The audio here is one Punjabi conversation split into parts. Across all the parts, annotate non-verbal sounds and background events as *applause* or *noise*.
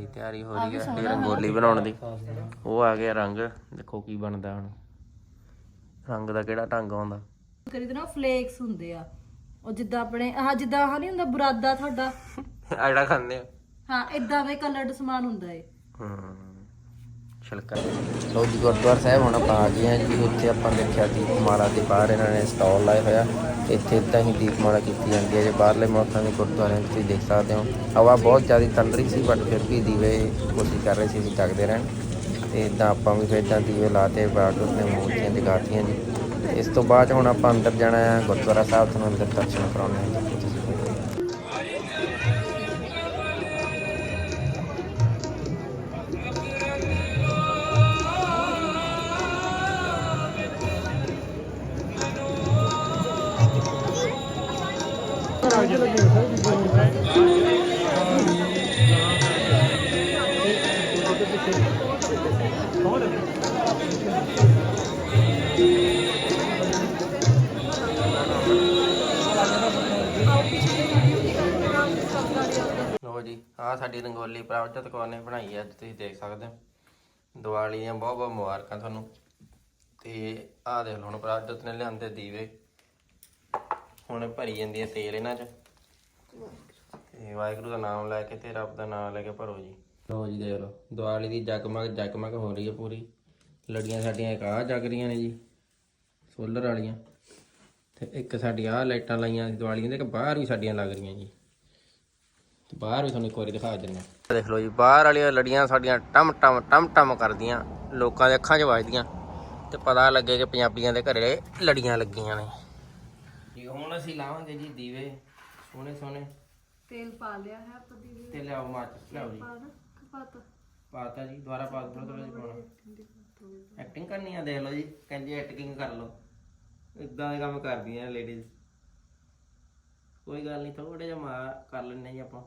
ਦੀ ਤਿਆਰੀ ਹੋ ਰਹੀ ਹੈ ਰੰਗੋਲੀ ਬਣਾਉਣ ਦੀ। ਉਹ ਆ ਗਿਆ ਰੰਗ ਦੇਖੋ ਕੀ ਬਣਦਾ ਹੁਣ। ਰੰਗ ਦਾ ਕਿਹੜਾ ਢੰਗ ਆਉਂਦਾ? ਕਰੀਦੇ ਨਾ ਫਲੇਕਸ ਹੁੰਦੇ ਆ। ਉਹ ਜਿੱਦਾਂ ਆਪਣੇ ਆਹ ਜਿੱਦਾਂ ਆਹ ਨਹੀਂ ਹੁੰਦਾ ਬੁਰਾਦਾ ਤੁਹਾਡਾ? ਆ ਜਿਹੜਾ ਖਾਂਦੇ ਆ। ਹਾਂ ਇਦਾਂ ਦਾ ਕਲਰਡ ਸਮਾਨ ਹੁੰਦਾ ਏ। ਹਮ ਛਿਲਕਾ। ਲੋ ਜੀ, ਗੁਰਦੁਆਰਾ ਸਾਹਿਬ ਹੁਣ ਆਪਾਂ ਆ ਗਏ ਹਾਂ ਜੀ। ਉੱਥੇ ਆਪਾਂ ਦੇਖਿਆ ਦੀਪਮਾਲਾ ਦੇ ਬਾਹਰ ਇਹਨਾਂ ਨੇ ਸਟਾਲ ਲਾਏ ਹੋਇਆ ਇੱਥੇ ਇਦਾਂ ਹੀ ਦੀਪਮਾਲਾ ਕੀਤੀ ਜਾਂਦੀ ਹੈ। ਜੇ ਬਾਹਰਲੇ ਮੁਲਕਾਂ ਦੇ ਗੁਰਦੁਆਰਿਆਂ 'ਚ ਤੁਸੀਂ ਦੇਖ ਸਕਦੇ ਹੋ, ਹਵਾ ਬਹੁਤ ਜ਼ਿਆਦਾ ਤਲ ਰਹੀ ਸੀ ਬਟ ਫਿਰ ਵੀ ਦੀਵੇ ਕੋਸ਼ਿਸ਼ ਕਰ ਰਹੇ ਸੀ ਕਿ ਜਗਦੇ ਰਹਿਣ। ਤੇ ਇਦਾਂ ਆਪਾਂ ਵੀ ਫਿਰ ਇਦਾਂ ਦੀਵੇ ਲਾਤੇ ਬਾਅਦ ਉਸਨੇ ਮੂਰਤੀਆਂ ਜਗਾਤੀਆਂ ਜੀ। ਇਸ ਤੋਂ ਬਾਅਦ ਹੁਣ ਆਪਾਂ ਅੰਦਰ ਜਾਣਾ ਹੈ, ਗੁਰਦੁਆਰਾ ਸਾਹਿਬ ਤੁਹਾਨੂੰ ਅੰਦਰ ਦਰਸ਼ਨ ਕਰਾਉਣੇ ਆ ਜੀ, ਆਹ ਸਾਡੀ ਰੰਗੋਲੀ ਪ੍ਰਭਜੋਤ ਕੌਰ ਨੇ ਬਣਾਈ ਹੈ ਅੱਜ ਤੁਸੀਂ ਦੇਖ ਸਕਦੇ ਹੋ। ਦੀਵਾਲੀ ਦੀਆਂ ਬਹੁਤ ਬਹੁਤ ਮੁਬਾਰਕਾਂ ਤੁਹਾਨੂੰ। ਤੇ ਆਹ ਦੇਖ ਲਓ ਹੁਣ ਪ੍ਰਭਜੋਤ ਨੇ ਲਿਆਂਦੇ ਦੀਵੇ। ਹੁਣ ਭਰੀ ਜਾਂਦੀ ਹੈ ਤੇਲ ਇਹਨਾਂ 'ਚ। ਤੇ ਵਾਹਿਗੁਰੂ ਦਾ ਨਾਮ ਲੈ ਕੇ ਤੇ ਰੱਬ ਦਾ ਨਾਮ ਲੈ ਕੇ ਭਰੋ ਜੀ। ਲੋ ਜੀ ਦੇਖ ਲਓ, ਦੀਵਾਲੀ ਦੀ ਜਗਮਗ ਜਗਮਗ ਹੋ ਰਹੀ ਹੈ ਪੂਰੀ। ਲੜੀਆਂ ਸਾਡੀਆਂ ਇੱਕ ਆਹ ਜਗ ਰਹੀਆਂ ਨੇ ਜੀ, ਸੋਲਰ ਵਾਲੀਆਂ। ਤੇ ਇੱਕ ਸਾਡੀ ਆਹ ਲਾਈਟਾਂ ਲਾਈਆਂ ਦੀਵਾਲੀਆਂ ਦੇ, ਇੱਕ ਬਾਹਰ ਵੀ ਸਾਡੀਆਂ ਲੱਗ ਰਹੀਆਂ ਜੀ। ਬਾਹਰ ਵੀ ਤੁਹਾਨੂੰ ਇੱਕ ਵਾਰੀ ਦਿਖਾ ਦਿੰਦੇ ਹਾਂ। ਦੇਖ ਲਓ ਜੀ ਬਾਹਰ ਵਾਲੀਆਂ ਲੜੀਆਂ ਸਾਡੀਆਂ ਟਮ ਟਮ ਟਮ ਟਮ ਕਰਦੀਆਂ ਲੋਕਾਂ ਦੇ ਅੱਖਾਂ 'ਚ ਵੱਜਦੀਆਂ ਤੇ ਪਤਾ ਲੱਗੇ ਕਿ ਪੰਜਾਬੀਆਂ ਦੇ ਘਰੇ ਲੜੀਆਂ ਲੱਗੀਆਂ ਨੇ। ਜੀ ਹੁਣ ਅਸੀਂ ਲਾਵਾਂਗੇ ਜੀ ਦੀਵੇ ਸੋਹਣੇ ਸੋਹਣੇ। ਤੇਲ ਪਾ ਲਿਆ ਹੈ ਆਪਾਂ ਦੀ ਤੇ ਲਿਆਓ ਮਾਚਿਸ ਲਿਆਓ ਜੀ। ਕਪਾਤ ਪਾਤਾ ਜੀ ਦੁਬਾਰਾ ਪਾ ਦੋ ਥੋੜਾ ਜਿਹਾ ਪਾਉਣਾ। ਐਕਟਿੰਗ ਕਰਨੀ ਆ ਦੇਖ ਲਓ ਜੀ ਕਹਿੰਦੀ ਐਕਟਿੰਗ ਕਰ ਲਓ। ਇਦਾਂ ਦੇ ਕੰਮ ਕਰਦੀਆਂ ਲੇਡੀਜ਼। ਕੋਈ ਗੱਲ ਨਹੀਂ ਥੋੜਾ ਜਿਹਾ ਮਾਰ ਕਰ ਲੈਣੇ ਜੀ ਆਪਾਂ।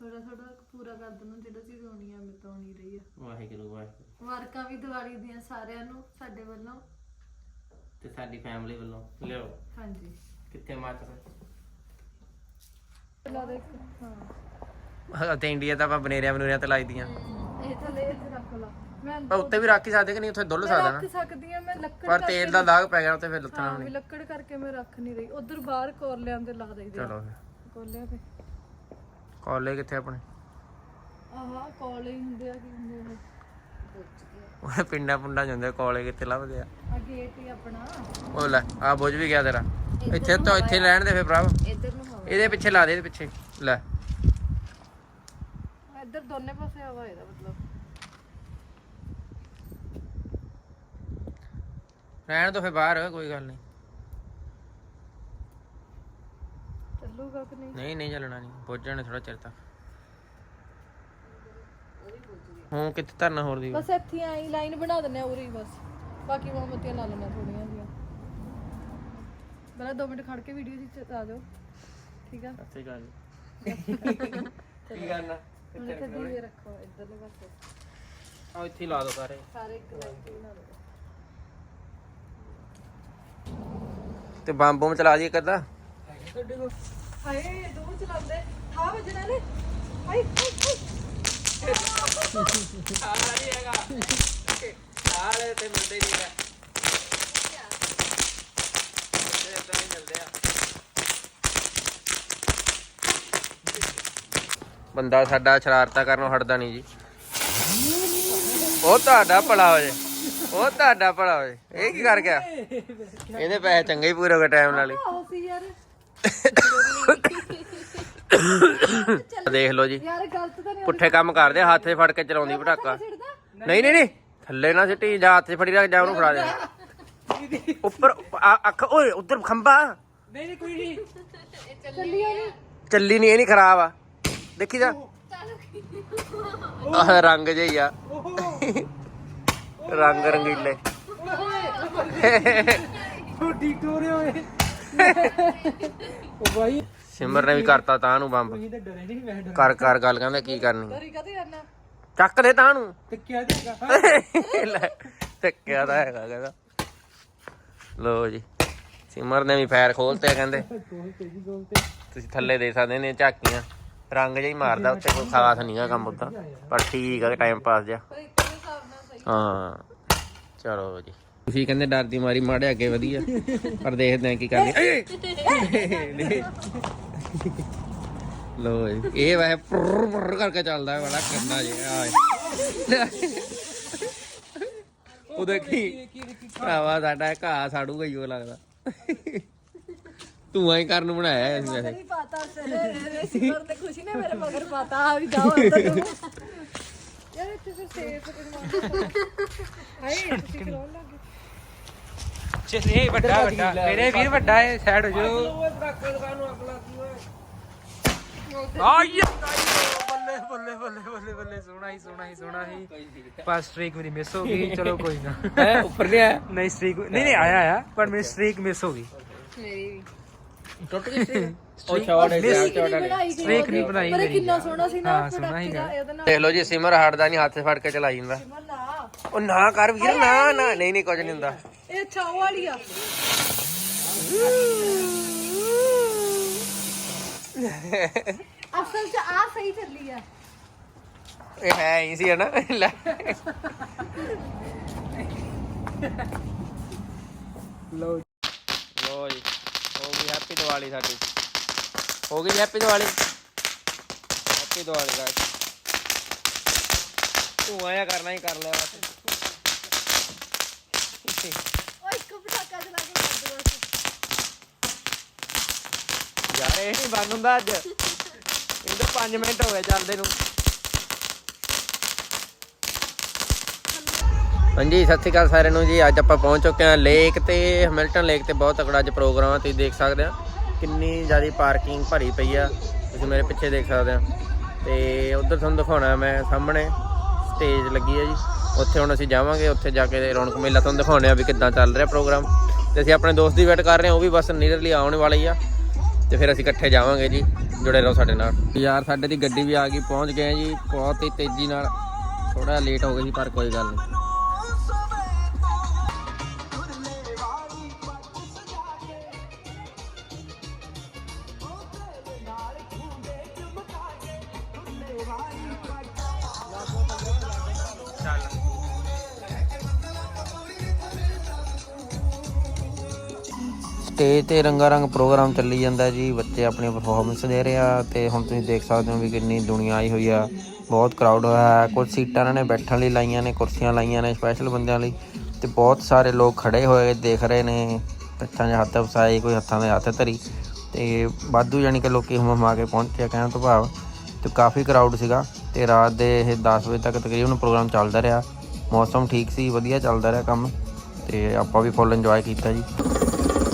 ਥੋੜਾ ਥੋੜਾ ਪੂਰਾ ਕਰ ਦੇਣਾ ਜਿਹੜਾ ਚੀਜ਼ ਹੋਣੀ ਆ ਨਹੀਂ ਰਹੀ ਆ। ਵਾਹਿਗੁਰੂ ਵਾਹਿਗੁਰੂ। ਮੁਬਾਰਕਾਂ ਵੀ ਦੀਵਾਲੀ ਦੀਆਂ ਸਾਰਿਆਂ ਨੂੰ ਸਾਡੇ ਵੱਲੋਂ। ਤੇ ਸਾਡੀ ਫੈਮਿਲੀ ਵੱਲੋਂ। ਲਿਆਓ। ਹਾਂਜੀ। ਕਿੱਥੇ ਮਾਚਿਸ ਲਾ ਦੇਖ ਹਾਂ। ਤੇ ਇੰਡੀਆ ਤਾਂ ਆਪਾਂ ਬਨੇਰਿਆਂ ਬਨੇਰਿਆਂ ਤੇ ਲਾਈ ਦੀਆਂ। ਇਹ ਥੱਲੇ ਇੱਥੇ ਰੱਖ ਲਾ। ਮੈਂ ਪਰ ਉੱਤੇ ਵੀ ਰੱਖ ਹੀ ਸਕਦੇ ਕਿ ਨਹੀਂ? ਉੱਥੇ ਡੁੱਲ ਸਕਦਾ ਨਾ। ਰੱਖ ਸਕਦੀ ਆ ਮੈਂ ਲੱਕੜ ਪਰ ਤੇਲ ਦਾ ਦਾਗ ਪੈ ਗਿਆ ਉੱਤੇ ਫਿਰ ਲੱਥਣਾ ਹਾਂ ਵੀ ਲੱਕੜ ਕਰਕੇ ਮੈਂ ਰੱਖ ਨਹੀਂ ਰਹੀ। ਉਧਰ ਬਾਹਰ ਕੋਲਿਆਂ ਤੇ ਲਾ ਦਈਦੇ ਚਲੋ ਕੋਲਿਆਂ ਤੇ ਕਾਲਜ ਕਿੱਥੇ ਆਪਣੇ? ਆਹ ਕੋਲੇ ਹੀ ਹੁੰਦੇ ਆ ਕੀ ਹੁੰਦੇ ਉਹ ਪਿੰਡਾਂ ਪੁੰਡਾਂ ਜਾਂਦੇ ਕਾਲਜ ਕਿੱਥੇ ਲੱਭਦੇ ਆ? ਆ ਗੇਟ ਹੀ ਆਪਣਾ। ਉਹ ਲੈ ਆ ਬੁੱਝ ਵੀ ਗਿਆ ਤੇਰਾ। ਇੱਥੇ ਤਾਂ ਇੱਥੇ ਲੈਣ ਦੇ ਫਿਰ ਭਰਾ। ਇੱਧਰ ਨੂੰ ਹਵਾ ਇਹਦੇ ਪਿੱਛੇ ਲਾ ਦੇ ਇਹਦੇ ਪਿੱਛੇ। ਲੈ। ਇੱਧਰ ਦੋਨੇ ਪਾਸੇ ਹਵਾ ਇਹਦਾ ਮਤਲਬ। ਰਹਿਣ ਤੋਂ ਫਿਰ ਬਾਹਰ ਕੋਈ ਗੱਲ ਨਹੀਂ। ਚੱਲੂਗਾ ਕਿ ਨਹੀਂ? ਨਹੀਂ ਨਹੀਂ ਚੱਲਣਾ ਨਹੀਂ। ਪੁੱਜਣੇ ਥੋੜਾ ਚਿਰ ਤੱਕ ਹੁਣ ਕਿੱਥੇ ਧਰਨਾ ਹੋਰ ਦੀ? ਬਸ ਇੱਥੇ ਆਈ ਲਾਈਨ ਬਣਾ ਦਿੰਨੇ ਆ ਉਰੀ ਬਸ। ਬਾਕੀ ਮੋਮਬੱਤੀਆਂ ਲਾ ਲੈਣਾ ਥੋੜੀਆਂ ਜਿਹੀਆਂ। ਪਹਿਲਾਂ 2 ਮਿੰਟ ਖੜ ਕੇ ਵੀਡੀਓ ਚ ਆ ਜਾਓ ਠੀਕ ਆ? ਸੱਚੀ ਗੱਲ ਕੀ ਕਰਨਾ? ਹੁਣ ਇੱਥੇ ਦੀਵੇ ਰੱਖੋ ਇੱਧਰਲੇ ਪਾਸੇ। ਆ ਇੱਥੇ ਹੀ ਲਾ ਦੋ ਸਾਰੇ। ਸਾਰੇ ਇੱਕ ਲਾਈਨ ਤੇ ਬਣਾ ਦਿਓ। ਤੇ ਬੰਬ ਬੰਬ ਚਲਾ ਦੀ ਇੱਕ ਅੱਧਾ? ਹਾਏ ਦੋ ਚਲਾਉਂਦੇ। ਠਾ ਵੱਜਣਾ ਨੇ। ਹਾਏ ਹਾਏ ਹਾਏ। ਆ ਨਹੀਂ ਹੈਗਾ ਸਾਰੇ ਤੇ ਮਿਲਦੇ ਨਹੀਂ ਹੈ ਤੇ ਇਦਾਂ ਹੀ ਮਿਲਦੇ ਆ ਬੰਦਾ ਸਾਡਾ ਸ਼ਰਾਰਤਾਂ ਕਰਨੋਂ ਹਟਦਾ ਨਹੀਂ ਜੀ। ਉਹ ਤੁਹਾਡਾ ਭਲਾ ਹੋ ਜੇ ਉਹ ਤੁਹਾਡਾ ਭਲਾ ਹੋ ਜੇ ਇਹ ਕੀ ਕਰ ਗਿਆ? ਇਹਦੇ ਪੈਸੇ ਚੰਗੇ ਹੀ ਪੂਰੇ ਹੋ ਗਏ ਟਾਈਮ ਨਾਲ ਹੀ। ਆਹੋ ਸੀ ਯਾਰ। ਦੇਖ ਲਓ ਜੀ। ਯਾਰ ਗਲਤ ਤਾਂ ਨਹੀਂ ਪੁੱਠੇ ਕੰਮ ਕਰਦੇ ਹੱਥ 'ਚ ਫੜ ਕੇ ਚਲਾਉਂਦੀ ਪਟਾਕਾ। ਨਹੀਂ ਨਹੀਂ ਨਹੀਂ ਥੱਲੇ ਨਾ ਸਿੱਟੀ ਜਾਂ ਹੱਥ 'ਚ ਫੜੀ ਰੱਖ ਜਾ ਉਹਨੂੰ ਫੜਾ ਦੇ। ਉੱਪਰ ਆ- ਅੱਖ ਓਏ ਉਧਰ ਖੰਭਾ। ਚੱਲੀ ਨਹੀਂ ਚੱਲੀ ਨਹੀਂ ਇਹ ਨਹੀਂ ਖਰਾਬ ਆ। ਦੇਖੀ ਜਾ। ਆਹ ਰੰਗ ਜਿਹੀ ਆ। ਰੰਗ ਰੰਗੀਲੇ। ਛੋਟੀ *laughs* ਟੋਰੇ ਹੋਏ। ਉਹ ਬਾਈ ਸਿਮਰ ਨੇ ਵੀ ਕਰਤਾ ਤਾਂ ਨੂੰ ਬੰਬ। ਇਹ ਤਾਂ ਡਰੇ ਨਹੀਂ ਮੈਂ ਡਰ। ਕਰ ਕਰ ਗੱਲ ਕਹਿੰਦਾ ਕੀ ਕਰਨੀ। ਕਦੇ ਚੱਕ ਦੇ ਤਾਂ ਨੂੰ। ਤੇ ਕਿਆ ਦੇਗਾ ਲੈ ਟੱਕਿਆ ਤਾਂ ਹੈਗਾ ਕਹਿੰਦਾ। ਲੋ ਜੀ ਸਿਮਰ ਨੇ ਵੀ ਫਾਇਰ ਖੋਲਤੇ ਕਹਿੰਦੇ। ਗੋਲ ਤੇ ਜੀ ਗੋਲ ਤੇ ਤੁਸੀਂ ਥੱਲੇ ਦੇ ਸਕਦੇ ਨੇ ਝਾਕੀਆਂ। ਰੰਗ ਜਿਹਾ ਹੀ ਮਾਰਦਾ ਉੱਤੇ ਕੋਈ ਖਾਸ ਨਹੀਂਗਾ ਕੰਮ ਉਦਾਂ। ਪਰ ਠੀਕ ਆ ਟਾਈਮ ਪਾਸ ਜਿਹਾ। ਹਾਂ। ਚਲੋ ਜੀ। ਤੁਸੀਂ ਕਹਿੰਦੇ ਡਰ ਦੀ ਮਾਰੀ ਮਾੜੇ ਅੱਗੇ ਵਧੀਆ ਪਰ ਦੇਖਦੇ ਆ ਕੀ ਕਰਨੀ। ਲੋ ਇਹ ਵੈਸੇ ਪੁਰ ਪੁਰ ਕਰਕੇ ਚੱਲਦਾ ਹੈ ਬੜਾ ਕਰਨਾ ਜੀ ਆ ਉਹ ਦੇਖੀ ਭਰਾਵਾ ਸਾਡਾ ਘਾਹ ਸਾੜੂਗਾ ਹੀ ਉਹ ਲੱਗਦਾ। ਤੂੰ ਐਂ ਕਰਨ ਬਣਾਇਆ ਹੈ ਅਸੀਂ ਵੈਸੇ ਨਹੀਂ ਪਤਾ ਸਰ ਸਿਮਰ ਤੇ ਖੁਸ਼ੀ ਨੇ ਮੇਰੇ ਮਗਰ ਪਤਾ ਆ ਵੀ ਜਾਓ ਅੰਦਰ ਯਾਰ ਇੱਥੇ ਸੇ ਸੇਫ ਕਰਵਾ ਹਾਏ ਤੁਸੀਂ ਕਰਾਉਣ ਲੱਗੇ ਚੇ ਇਹ ਵੱਡਾ ਵੱਡਾ। ਮੇਰੇ ਵੀਰ ਵੱਡਾ ਹੈ ਸਾਈਡ ਹੋ ਜਾਓ ਆਈ ਬੱਲੇ ਬੱਲੇ ਬੱਲੇ ਬੱਲੇ ਬੱਲੇ। ਸੋਹਣਾ ਹੀ ਸੋਹਣਾ ਹੀ ਸੋਹਣਾ ਹੀ। ਪਰ ਸਟ੍ਰੀਕ ਮੇਰੀ ਮਿਸ ਹੋ ਗਈ। ਚਲੋ ਕੋਈ ਨਾ। *laughs* ਹੈ ਉੱਪਰ ਨਹੀਂ ਆਇਆ ਨਹੀਂ ਸਟ੍ਰੀਕ ਨਹੀਂ ਨਹੀਂ ਆਇਆ ਆਇਆ। ਪਰ ਮੇਰੀ ਸਟ੍ਰੀਕ ਮਿਸ ਹੋ ਗਈ। ਮੇਰੀ ਵੀ। ਟੁੱਟ ਗਈ ਸੀ *laughs* ਉਹ ਛੋੜ Miss- ਗਿਆ ਕਿੰਨੀ ਬਣਾਈ ਗਈ ਸਟ੍ਰੀਕ ਨਹੀਂ ਬਣਾਈ ਪਰ ਇਹ ਮੇਰੀ ਕਿੰਨਾ ਸੋਹਣਾ ਸੀ ਨਾ ਹਾਂ, ਸੋਹਣਾ ਹੀ ਪ੍ਰੋਡਕਟ ਦਾ ਇਹਦੇ ਨਾਲ। ਦੇਖ ਲਓ ਜੀ ਸਿਮਰ ਹਟਦਾ ਨਹੀਂ ਹੱਥ ਫੜ ਕੇ ਚਲਾਈ ਜਾਂਦਾ। ਉਹ ਨਾ ਕਰ ਵੀਰ ਨਾ। ਨਾ। ਨਹੀਂ ਨਹੀਂ ਕੁਝ ਨਹੀਂ ਹੁੰਦਾ। ਇਹ ਛਾਉ ਵਾਲੀ ਆ। ਅਸਲ ਚ ਆ ਸਹੀ ਚੱਲੀ ਆ। ਇਹ ਹੈ ਹੀ ਸੀ ਨਾ ਲੈ। ਜੀ। ਹੋ ਗਈ ਹੈਪੀ ਦੀਵਾਲੀ ਸਾਡੀ। ਹੋ ਗਈ happy Diwali. Happy Diwali guys ਤੂੰ ਆਇਆ ਕਰਨਾ ਹੀ ਕਰ ਲਿਆ ਬਸ ਓਏ ਇੱਕ ਪਟਾਕਾ ਚਲਾ ਕੇ ਕਰ ਦੋ ਬਸ। ਯਾਰ ਇਹ ਨਹੀਂ ਬੰਦ ਹੁੰਦਾ ਅੱਜ ਇਹਦੇ 5 ਮਿੰਟ ਹੋ ਗਏ ਚੱਲਦੇ ਨੂੰ। ਹਾਂਜੀ ਸਤਿ ਸ਼੍ਰੀ ਅਕਾਲ ਸਾਰਿਆਂ ਨੂੰ ਜੀ। ਅੱਜ ਆਪਾਂ ਪਹੁੰਚ ਚੁੱਕੇ ਹਾਂ ਲੇਕ ਤੇ ਹੈਮਿਲਟਨ ਲੇਕ ਤੇ ਬਹੁਤ ਤਕੜਾ ਅੱਜ ਪ੍ਰੋਗਰਾਮ ਆ ਤੁਸੀਂ ਦੇਖ ਸਕਦੇ ਆ ਕਿੰਨੀ ਜ਼ਿਆਦਾ ਪਾਰਕਿੰਗ ਭਰੀ ਪਈ ਆ ਤੁਸੀਂ ਮੇਰੇ ਪਿੱਛੇ ਦੇਖ ਸਕਦੇ ਆ ਤੇ ਉਧਰ ਤੁਹਾਨੂੰ ਦਿਖਾਉਣਾ ਮੈਂ ਸਾਹਮਣੇ ਸਟੇਜ ਲੱਗੀ ਆ ਜੀ। ਉੱਥੇ ਹੁਣ ਅਸੀਂ ਜਾਵਾਂਗੇ, ਉੱਥੇ ਜਾ ਕੇ ਰੌਣਕ ਮੇਲਾ ਤੁਹਾਨੂੰ ਦਿਖਾਉਣੇ ਆ ਵੀ ਕਿੱਦਾਂ ਚੱਲ ਰਿਹਾ ਪ੍ਰੋਗਰਾਮ। ਤੇ ਅਸੀਂ ਆਪਣੇ ਦੋਸਤ ਦੀ ਵੇਟ ਕਰ ਰਹੇ ਹਾਂ, ਉਹ ਵੀ ਬਸ ਨੀਅਰਲੀ ਆਉਣ ਵਾਲੀ ਆ। ਤੇ ਫਿਰ ਅਸੀਂ ਇਕੱਠੇ ਜਾਵਾਂਗੇ ਜੀ, ਜੁੜੇ ਰਹੋ ਸਾਡੇ ਨਾਲ। ਯਾਰ, ਸਾਡੇ ਦੀ ਗੱਡੀ ਵੀ ਆ ਗਈ, ਪਹੁੰਚ ਗਏ ਜੀ, ਬਹੁਤ ਹੀ ਤੇਜ਼ੀ ਨਾਲ। ਥੋੜਾ ਲੇਟ ਹੋ ਗਏ ਜੀ, ਪਰ ਕੋਈ ਗੱਲ ਨਹੀਂ। ਸਟੇਜ ਤੇ ਰੰਗਾ ਰੰਗ ਪ੍ਰੋਗਰਾਮ ਚੱਲੀ ਜਾਂਦਾ ਜੀ, ਬੱਚੇ ਆਪਣੀ ਪਰਫਾਰਮੈਂਸ ਦੇ ਰਹੇ ਆ ਤੇ ਹੁਣ ਤੁਸੀਂ ਦੇਖ ਸਕਦੇ ਹੋ ਵੀ ਕਿੰਨੀ ਦੁਨੀਆ ਆਈ ਹੋਈ ਆ, ਬਹੁਤ ਕਰਾਊਡ ਹੋਇਆ ਹੈ, ਕੁਝ ਸੀਟਾਂ ਇਹਨਾਂ ਨੇ ਬੈਠਣ ਲਈ ਲਾਈਆਂ ਨੇ, ਕੁਰਸੀਆਂ ਲਾਈਆਂ ਨੇ ਸਪੈਸ਼ਲ ਬੰਦਿਆਂ ਲਈ ਤੇ ਬਹੁਤ ਸਾਰੇ ਲੋਕ ਖੜੇ ਹੋਏ ਦੇਖ ਰਹੇ ਨੇ ਹੱਥਾਂ 'ਚ ਹੱਥ ਵਸਾਏ, ਕੋਈ ਹੱਥਾਂ ਦੇ ਹੱਥ ਧਰੀ ਤੇ ਵਾਧੂ ਯਾਨੀ ਕਿ ਲੋਕੀ ਹੁਮ ਹੁਮਾ ਕੇ ਪਹੁੰਚਿਆ ਕਹਿਣ ਤੋਂ ਭਾਵ ਤੇ ਕਾਫੀ ਕਰਾਊਡ ਸੀਗਾ ਤੇ ਰਾਤ ਦੇ ਇਹ 10 ਵਜੇ ਤੱਕ ਤਕਰੀਬਨ ਪ੍ਰੋਗਰਾਮ ਚੱਲਦਾ ਰਿਹਾ, ਮੌਸਮ ਠੀਕ ਸੀ, ਵਧੀਆ ਚੱਲਦਾ ਰਿਹਾ ਕੰਮ ਤੇ ਆਪਾਂ ਵੀ ਫੁੱਲ ਇੰਜੋਏ ਕੀਤਾ ਜੀ।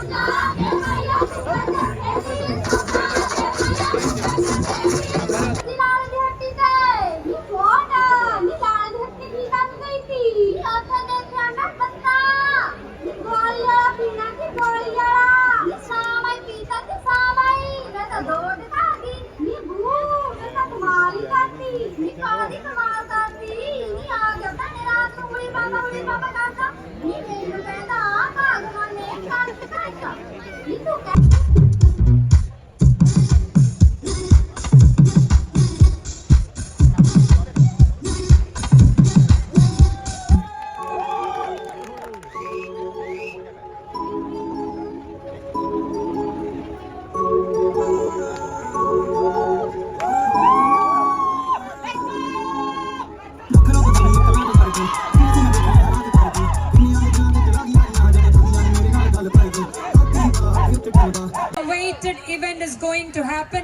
Krishna.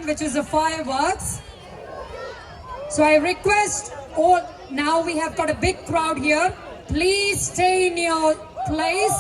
Which is the fireworks. So I request all, now we have got a big crowd here. Please stay in your place.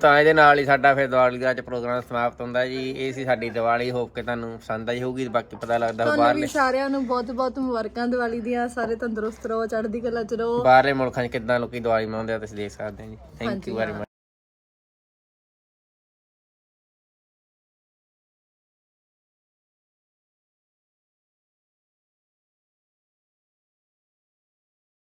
ਤਾਂ ਇਹਦੇ ਨਾਲ ਹੀ ਸਾਡਾ ਫਿਰ ਦੀਵਾਲੀ ਦਾ ਅੱਜ ਪ੍ਰੋਗਰਾਮ ਸਮਾਪਤ ਹੁੰਦਾ ਜੀ। ਇਹ ਸੀ ਸਾਡੀ ਦੀਵਾਲੀ। ਹੋਪ ਕਿ ਤੁਹਾਨੂੰ ਪਸੰਦ ਆਈ ਹੋਊਗੀ ਬਾਕੀ ਪਤਾ ਲੱਗਦਾ ਤੁਹਾਨੂੰ ਬਾਹਰਲੇ ਵੀ ਸਾਰਿਆਂ ਨੂੰ ਬਹੁਤ ਬਹੁਤ ਮੁਬਾਰਕਾਂ ਦੀਵਾਲੀ ਦੀਆਂ। ਸਾਰੇ ਤੰਦਰੁਸਤ ਰਹੋ ਚੜ੍ਹਦੀ ਕਲਾ ਚ ਰਹੋ। ਬਾਹਰਲੇ ਮੁਲਕਾਂ 'ਚ ਕਿੱਦਾਂ ਲੋਕੀ ਦੀਵਾਲੀ ਮਨਾਉਂਦੇ ਆ ਤੁਸੀਂ ਦੇਖ ਸਕਦੇ ਹੋ ਜੀ। Thank you very much